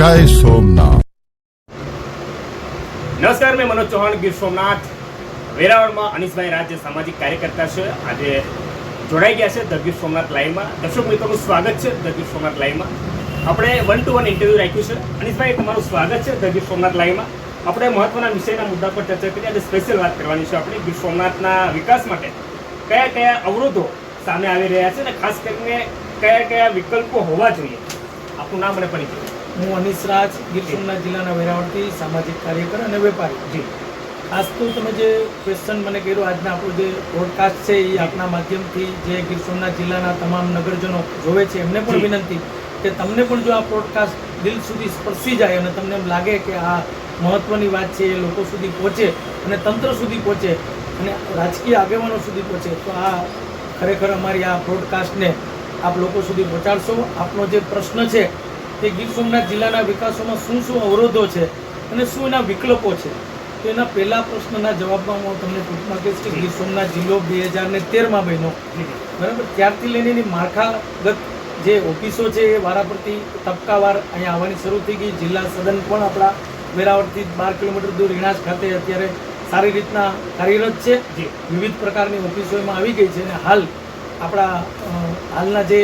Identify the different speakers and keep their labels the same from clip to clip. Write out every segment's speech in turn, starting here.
Speaker 1: જય સોમનાથ.
Speaker 2: નમસ્કાર, મેં મનોજ ચૌહાણ, ગીર સોમનાથ. વેરાવળમાં અનિશભાઈ રાજ્ય સામાજિક કાર્યકર્તા છે. આજે જોડાઈ ગયા છે ધ સોમનાથ લાઈવમાં. દર્શક મિત્રોનું સ્વાગત છે ધ સોમનાથ લાઈવમાં. આપણે વન ટુ વન ઇન્ટરવ્યુ રાખ્યું છે. અનિશભાઈ, તમારું સ્વાગત છે ધ સોમનાથ લાઈવમાં. આપણે મહત્વના વિષયના મુદ્દા પર ચર્ચા કરી, આજે સ્પેશિયલ વાત કરવાની છે આપણે ગીર સોમનાથના વિકાસ માટે. કયા કયા અવરોધો સામે આવી રહ્યા છે અને ખાસ કરીને કયા કયા વિકલ્પો હોવા જોઈએ? આપણું નામ અને પરિચય.
Speaker 3: હું અનિશ રાજ ગીર સોમનાથ જિલ્લાના વેરાવળથી સામાજિક કાર્યકર અને વેપારી.
Speaker 2: જી.
Speaker 3: ખાસ તો તમે જે ક્વેશ્ચન મને કર્યો આજના આપણું જે પોડકાસ્ટ છે એ આપના માધ્યમથી જે ગીર સોમનાથ જિલ્લાના તમામ નગરજનો જોવે છે એમને પણ વિનંતી કે તમને પણ જો આ પોડકાસ્ટ દિલ સુધી સ્પર્શી જાય અને તમને એમ લાગે કે આ મહત્ત્વની વાત છે એ લોકો સુધી પહોંચે અને તંત્ર સુધી પહોંચે અને રાજકીય આગેવાનો સુધી પહોંચે તો આ ખરેખર અમારી આ પોડકાસ્ટને આપ લોકો સુધી પહોંચાડશો. આપનો જે પ્રશ્ન છે તે ગીર સોમનાથ જિલ્લાના વિકાસોમાં શું શું અવરોધો છે અને શું એના વિકલ્પો છે? તો એના પહેલા પ્રશ્નના જવાબમાં હું તમને ટૂંકમાં કહીશ કે ગીર સોમનાથ જિલ્લો બે હજાર ને તેરમાં બન્યો. બરાબર? ત્યારથી લઈને એની માળખાગત જે ઓફિસો છે એ વારાફરતી તબક્કાવાર અહીંયા આવવાની શરૂ થઈ ગઈ. જિલ્લા સદન પણ આપણા વેરાવળથી બાર કિલોમીટર દૂર રીણાજ ખાતે અત્યારે સારી રીતના કાર્યરત છે.
Speaker 2: જે.
Speaker 3: વિવિધ પ્રકારની ઓફિસો એમાં આવી ગઈ છે અને હાલ આપણા હાલના જે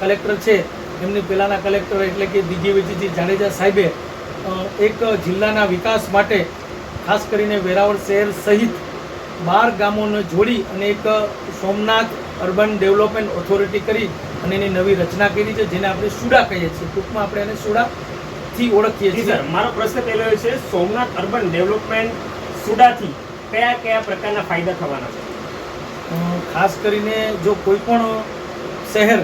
Speaker 3: કલેક્ટર છે એમની પહેલાંના કલેક્ટર એટલે કે દિગ્ય વિજયજી જાડેજા સાહેબે એક જિલ્લાના વિકાસ માટે ખાસ કરીને વેરાવળ શહેર સહિત બાર ગામોને જોડી અને એક સોમનાથ અર્બન ડેવલપમેન્ટ ઓથોરિટી કરી અને એની નવી રચના કરી છે જેને આપણે સુડા કહીએ છીએ. ટૂંકમાં આપણે એને સુડાથી ઓળખીએ છીએ.
Speaker 2: સર મારો પ્રશ્ન પહેલો છે સોમનાથ અર્બન ડેવલપમેન્ટ સુડાથી કયા કયા પ્રકારના ફાયદા થવાના છે?
Speaker 3: ખાસ કરીને જો કોઈ પણ શહેર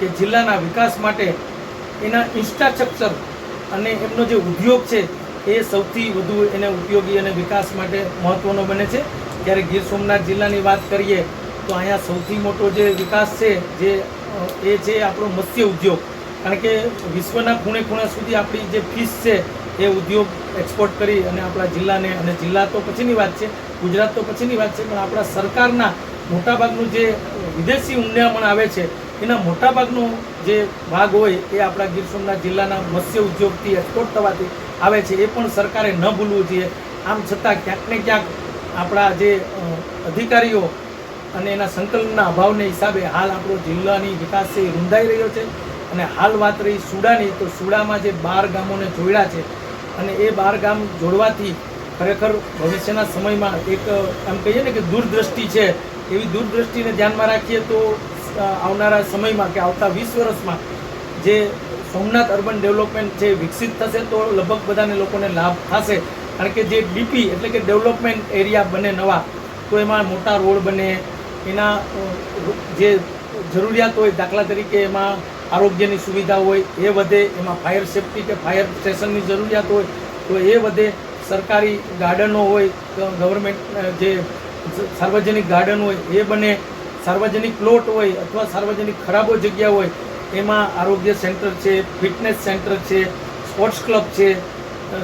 Speaker 3: કે જિલ્લાના વિકાસ માટે એના ઇન્ફ્રાસ્ટ્રક્ચર અને એમનો જે ઉદ્યોગ છે, એ સૌથી વધુ એને ઉપયોગી અને વિકાસ માટે મહત્ત્વનો બને છે. જ્યારે ગીર સોમનાથ જિલ્લાની વાત કરીએ, તો અહીંયા સૌથી મોટો જે વિકાસ છે, જે, એ છે આપણો મત્સ્ય ઉદ્યોગ. કારણ કે વિશ્વના ખૂણે ખૂણા સુધી આપણી જે ફિશ છે, એ ઉદ્યોગ એક્સપોર્ટ કરી અને આપણા જિલ્લાને, અને જિલ્લા તો પછીની વાત છે, ગુજરાત તો પછીની વાત છે, પણ આપણા સરકારના મોટાભાગનું જે વિદેશી ઊંડામણ આવે છે એના મોટાભાગનો જે ભાગ હોય એ આપણા ગીર સોમનાથ જિલ્લાના મત્સ્ય ઉદ્યોગથી એક્સપોર્ટ થવાથી આવે છે, એ પણ સરકારે ન ભૂલવું જોઈએ. આમ છતાં ક્યાંક ને ક્યાંક આપણા જે અધિકારીઓ અને એના સંકલનના અભાવને હિસાબે હાલ આપણો જિલ્લાની વિકાસ છે એ રૂંધાઈ રહ્યો છે અને હાલ વાત રહી સુડાની, તો સુડામાં જે બાર ગામોને જોડ્યા છે અને એ બાર ગામ જોડવાથી ખરેખર ભવિષ્યના સમયમાં એક એમ કહીએ ને કે દૂરદ્રષ્ટિ છે. એવી દૂરદ્રષ્ટિને ધ્યાનમાં રાખીએ તો આવનારા સમયમાં કે આવતા વીસ વર્ષમાં જે સોમનાથ અર્બન ડેવલપમેન્ટ જે વિકસિત થશે તો લગભગ બધાને લોકોને લાભ થશે. કારણ કે જે ડીપી એટલે કે ડેવલપમેન્ટ એરિયા બને નવા, તો એમાં મોટા રોડ બને, એના જે જરૂરિયાત હોય દાખલા તરીકે એમાં આરોગ્યની સુવિધા હોય, એ વધે, એમાં ફાયર સેફટી કે ફાયર સ્ટેશનની જરૂરિયાત હોય, તો એ વધે. સરકારી ગાર્ડનો હોય ગવર્મેન્ટ જે સાર્વજનિક ગાર્ડન હોય, એ બને. સાર્વજનિક પ્લોટ હોય અથવા સાર્વજનિક ખરાબો જગ્યા હોય, એમાં આરોગ્ય સેન્ટર છે, ફિટનેસ સેન્ટર છે, સ્પોર્ટ્સ ક્લબ છે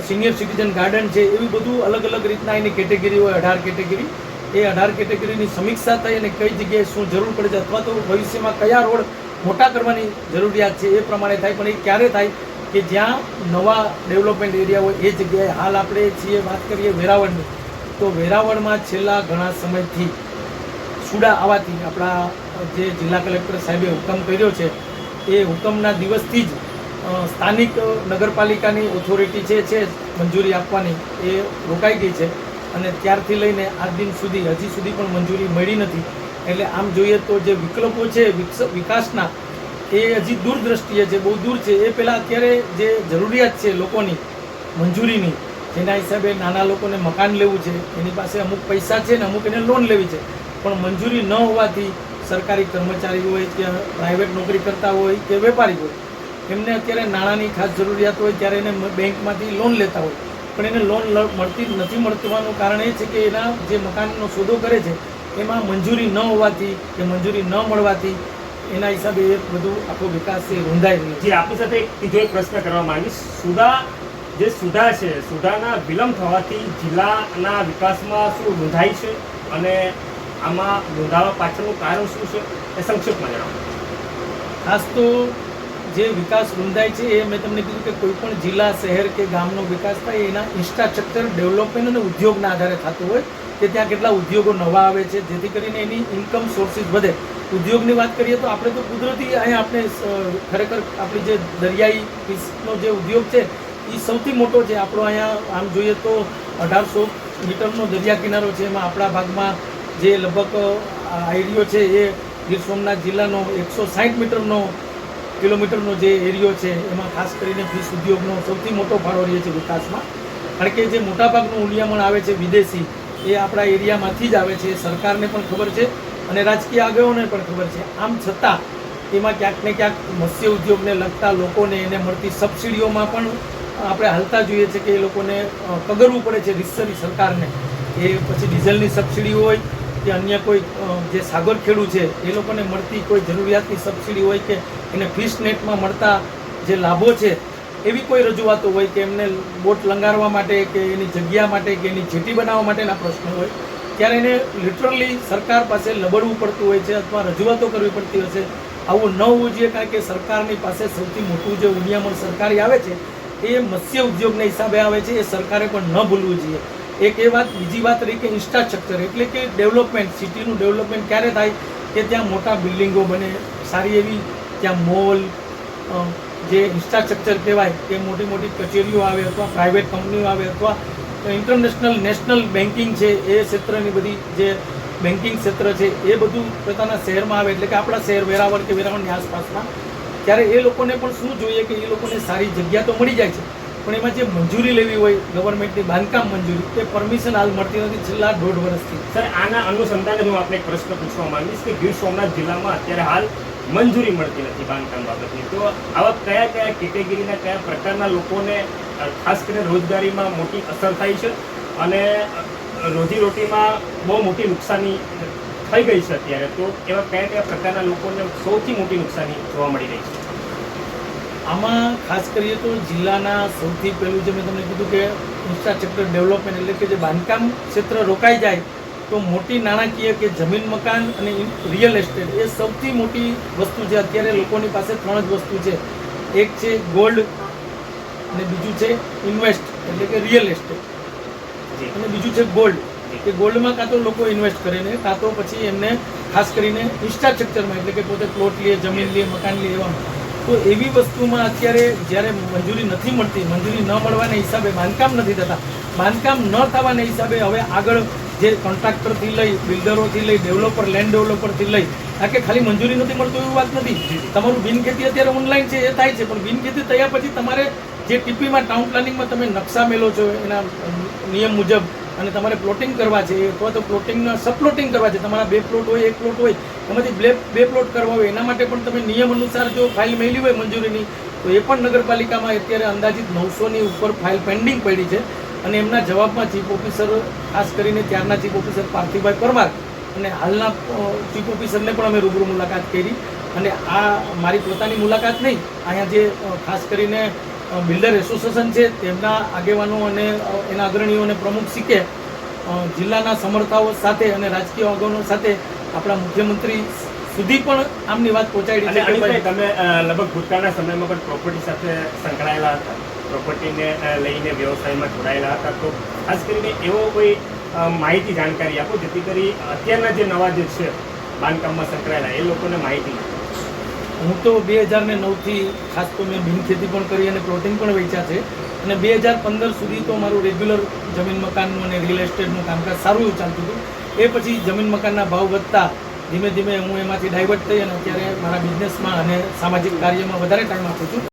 Speaker 3: સિનિયર સિટીઝન ગાર્ડન છે, એવી બધું અલગ અલગ રીતના એની કેટેગરી હોય, અઢાર કેટેગરી. એ અઢાર કેટેગરીની સમીક્ષા થઈ અને કઈ જગ્યાએ શું જરૂર પડે છે અથવા તો ભવિષ્યમાં કયા રોડ મોટા કરવાની જરૂરિયાત છે એ પ્રમાણે થાય, પણ એ ક્યારે થાય કે જ્યાં નવા ડેવલપમેન્ટ એરિયા હોય, એ જગ્યાએ હાલ આપણે છીએ, વાત કરીએ વેરાવળની. તો વેરાવળમાં છેલ્લા ઘણા સમયથી સુડા આવવાથી આપણા જે જિલ્લા કલેક્ટર સાહેબે હુકમ કર્યો છે, એ હુકમના દિવસથી જ સ્થાનિક નગરપાલિકાની ઓથોરિટી જે છે, મંજૂરી આપવાની એ રોકાઈ ગઈ છે અને ત્યારથી લઈને આજ દિન સુધી, હજી સુધી પણ મંજૂરી મળી નથી. એટલે આમ જોઈએ તો જે વિકલ્પો છે વિકાસના, એ હજી દૂરદ્રષ્ટિએ છે બહુ દૂર છે, એ પહેલાં અત્યારે જે જરૂરિયાત છે લોકોની, મંજૂરીની, જેના હિસાબે નાના લોકોને મકાન લેવું છે, એની પાસે અમુક પૈસા છે ને અમુક એને લોન લેવી છે. પણ મંજૂરી ન હોવાથી સરકારી કર્મચારી હોય કે પ્રાઇવેટ નોકરી કરતા હોય કે વેપારી હોય, એમને અત્યારે નાણાંની ખાસ જરૂરિયાત હોય ત્યારે એને બેંકમાંથી લોન લેતા હોય. પણ એને લોન મળતી નથી મળવાનું કારણ એ છે કે એના જે મકાનનો સોદો કરે છે, એમાં મંજૂરી ન હોવાથી કે મંજૂરી ન મળવાથી એના હિસાબે એ બધું આખો વિકાસ છે રૂંધાઈ રહ્યો છે.
Speaker 2: જે, આપની સાથે એક બીજો એક પ્રશ્ન કરવા માંગીશ. સુધા, જે સુધા છે, સુધાના વિલંબ થવાથી જિલ્લાના વિકાસમાં શું નોંધાય છે? અને આમાં નોંધાવા પાછળનું કારણ શું છે એ સંક્ષિપ્તમાં જણાવો.
Speaker 3: ખાસ તો જે વિકાસ રૂંધાય છે એ મેં તમને કીધું કે કોઈ પણ જિલ્લા, શહેર કે ગામનો વિકાસ થાય એના ઇન્ફ્રાસ્ટ્રક્ચર ડેવલપમેન્ટ અને ઉદ્યોગના આધારે થતું હોય કે ત્યાં કેટલા ઉદ્યોગો નવા આવે છે, જેથી કરીને એની ઇન્કમ સોર્સિસ વધે. ઉદ્યોગની વાત કરીએ તો આપણે તો કુદરતી અહીંયા આપણે ખરેખર આપણી જે દરિયાઈ ફિશનો જે ઉદ્યોગ છે એ સૌથી મોટો છે. આપણો અહીંયા આમ જોઈએ તો અઢારસો મીટરનો દરિયા કિનારો છે. એમાં આપણા ભાગમાં જે લગભગ આ એરિયો છે એ ગીર સોમનાથ જિલ્લાનો એકસો સાઠ મીટરનો કિલોમીટરનો જે એરિયો છે, એમાં ખાસ કરીને ફિશ ઉદ્યોગનો સૌથી મોટો ફાળો રહે છે વિકાસમાં. કારણ કે જે મોટાભાગનું ઉલિયામણ આવે છે વિદેશી, એ આપણા એરિયામાંથી જ આવે છે સરકારને પણ ખબર છે અને રાજકીય આગેવાનોને પણ ખબર છે. આમ છતાં, એમાં ક્યાંક ને ક્યાંક મત્સ્ય ઉદ્યોગને લગતા લોકોને એને મળતી સબસિડીઓમાં પણ આપણે હાલતા જોઈએ છે કે એ લોકોને પગરવું પડે છે રીતસરી સરકારને. એ પછી ડીઝલની સબસિડી હોય કે અન્ય કોઈ જે સાગર ખેડૂ છે, એ લોકોને મળતી કોઈ જરૂરિયાતની સબસિડી હોય કે એને ફિશ નેટમાં મળતા જે લાભો છે, એવી કોઈ રજૂઆતો હોય કે એમને બોટ લંગારવા માટે કે એની જગ્યા માટે કે એની જેટી બનાવવા માટેના પ્રશ્નો હોય, ત્યારે એને લિટરલી સરકાર પાસે લબડવું પડતું હોય છે અથવા રજૂઆતો કરવી પડતી હોય છે. આવું ન હોવું જોઈએ કારણ કે સરકારની પાસે સૌથી મોટું જે ઉનિયામણ સરકારી આવે છે, એ મત્સ્ય ઉદ્યોગના હિસાબે આવે છે, એ સરકારે પણ ન ભૂલવું જોઈએ. એક એ વાત, બીજી વાત રહી કે ઇન્ફ્રાસ્ટ્રક્ચર એટલે કે ડેવલપમેન્ટ સિટીનું ડેવલપમેન્ટ ક્યારે થાય કે ત્યાં મોટા બિલ્ડિંગો બને, સારી એવી ત્યાં મોલ જે ઇન્ફ્રાસ્ટ્રક્ચર કહેવાય, કે મોટી મોટી કચેરીઓ આવે અથવા પ્રાઇવેટ કંપનીઓ આવે અથવા ઇન્ટરનેશનલ નેશનલ બેન્કિંગ છે, એ ક્ષેત્રની બધી જે બેન્કિંગ ક્ષેત્ર છે, એ બધું પોતાના શહેરમાં આવે, એટલે કે આપણા શહેર વેરાવળ કે વેરાવળની આસપાસમાં. ત્યારે એ લોકોને પણ શું જોઈએ કે એ લોકોને સારી જગ્યા તો મળી જાય છે પણ એમાં જે મંજૂરી લેવી હોય ગવર્મેન્ટની બાંધકામ મંજૂરી, તે પરમિશન હાલ મળતી નથી. છેલ્લા દોઢ વર્ષથી.
Speaker 2: સર, આના અનુસંધાને હું આપને એક પ્રશ્ન પૂછવા માંગીશ કે ગીર સોમનાથ જિલ્લામાં અત્યારે હાલ મંજૂરી મળતી નથી બાંધકામ બાબતની. તો આવા કયા કયા કેટેગરીના કયા પ્રકારના લોકોને ખાસ કરીને રોજગારીમાં મોટી અસર થાય છે? અને રોજીરોટીમાં બહુ મોટી નુકસાની થઈ ગઈ છે અત્યારે. તો એવા કયા કયા પ્રકારના લોકોને સૌથી મોટી નુકસાની જોવા મળી રહી છે?
Speaker 3: આમાં ખાસ કરીએ તો જિલ્લાના સૌથી પહેલું જે મેં તમને કીધું કે ઇન્ફ્રાસ્ટ્રક્ચર ડેવલપમેન્ટ એટલે કે જે બાંધકામ ક્ષેત્ર રોકાઈ જાય તો મોટી નાણાકીય કે જમીન મકાન અને રિયલ એસ્ટેટ એ સૌથી મોટી વસ્તુ છે. અત્યારે લોકોની પાસે ત્રણ જ વસ્તુ છે. એક છે ગોલ્ડ અને બીજું છે ઇન્વેસ્ટ એટલે કે રિયલ એસ્ટેટ અને બીજું છે ગોલ્ડ કે ગોલ્ડમાં કાં તો લોકો ઇન્વેસ્ટ કરે ને કાં તો પછી એમને ખાસ કરીને ઇન્ફ્રાસ્ટ્રક્ચરમાં એટલે કે પોતે પ્લોટ લે જમીન લે મકાન લે એવામાં. તો એવી વસ્તુમાં અત્યારે જ્યારે મંજૂરી નથી મળતી મંજૂરી ન મળવાના હિસાબે બાંધકામ નથી થતા બાંધકામ ન થવાના હિસાબે હવે આગળ જે કોન્ટ્રાક્ટરથી લઈ બિલ્ડરોથી લઈ ડેવલપર લેન્ડ ડેવલપરથી લઈ આ કે ખાલી મંજૂરી નથી મળતું એવી વાત નથી. તમારું બિનખેતી અત્યારે ઓનલાઈન છે એ થાય છે પણ બિનખેતી થયા પછી તમારે જે ટીપીમાં ટાઉન પ્લાનિંગમાં તમે નકશા મેલો છો એના નિયમ મુજબ અને તમારે પ્લોટિંગ કરવા છે, અથવા તો પ્લોટિંગના સબપ્લોટિંગ કરવા છે, તમારા બે પ્લોટ હોય, એક પ્લોટ હોય, એમાંથી બે બે પ્લોટ કરવા હોય, એના માટે પણ તમે નિયમ અનુસાર જો ફાઇલ મેળવી હોય મંજૂરીની, તો એ પણ નગરપાલિકામાં અત્યારે અંદાજિત નવસોની ઉપર ફાઇલ પેન્ડિંગ પડી છે. અને એમના જવાબમાં ચીફ ઓફિસર ખાસ કરીને ત્યારના ચીફ ઓફિસર પાર્થિવભાઈ પરમાર અને હાલના ચીફ ઓફિસરને પણ અમે રૂબરૂ મુલાકાત કરી. અને આ મારી પોતાની મુલાકાત નહીં, અહીંયા જે ખાસ કરીને બિલ્ડર એસોસિએશન છે તેમના આગેવાનો અને એના અગ્રણીઓ અને પ્રમુખ શીખે. જિલ્લાના સમર્થાઓ સાથે અને રાજકીય આગેવાનો સાથે આપણા મુખ્યમંત્રી સુધી પણ આમની વાત પહોંચાડી છે કે
Speaker 2: તમે લગભગ ભૂતકાળના સમયમાં પણ પ્રોપર્ટી સાથે સંકળાયેલા હતા. પ્રોપર્ટીને લઈને વ્યવસાયમાં જોડાયેલા હતા. તો ખાસ કરીને એવો કોઈ માહિતી જાણકારી આપો જેથી કરી અત્યારના જે નવા જે છે બાંધકામમાં સંકળાયેલા એ લોકોને માહિતી.
Speaker 3: હું તો બે હજાર ને નવથી ખાસ તો મેં બિનખેતી પણ કરી અને પ્લોટિંગ પણ વેચ્યા છે. અને બે હજાર પંદર સુધી તો મારું રેગ્યુલર જમીન મકાનનું અને રિયલ એસ્ટેટનું કામકાજ સારું એવું ચાલતું હતું. એ પછી જમીન મકાનના ભાવ વધતા ધીમે ધીમે હું એમાંથી ડાયવર્ટ થઈ અને અત્યારે મારા બિઝનેસમાં અને સામાજિક કાર્યમાં વધારે ટાઈમ આપું છું.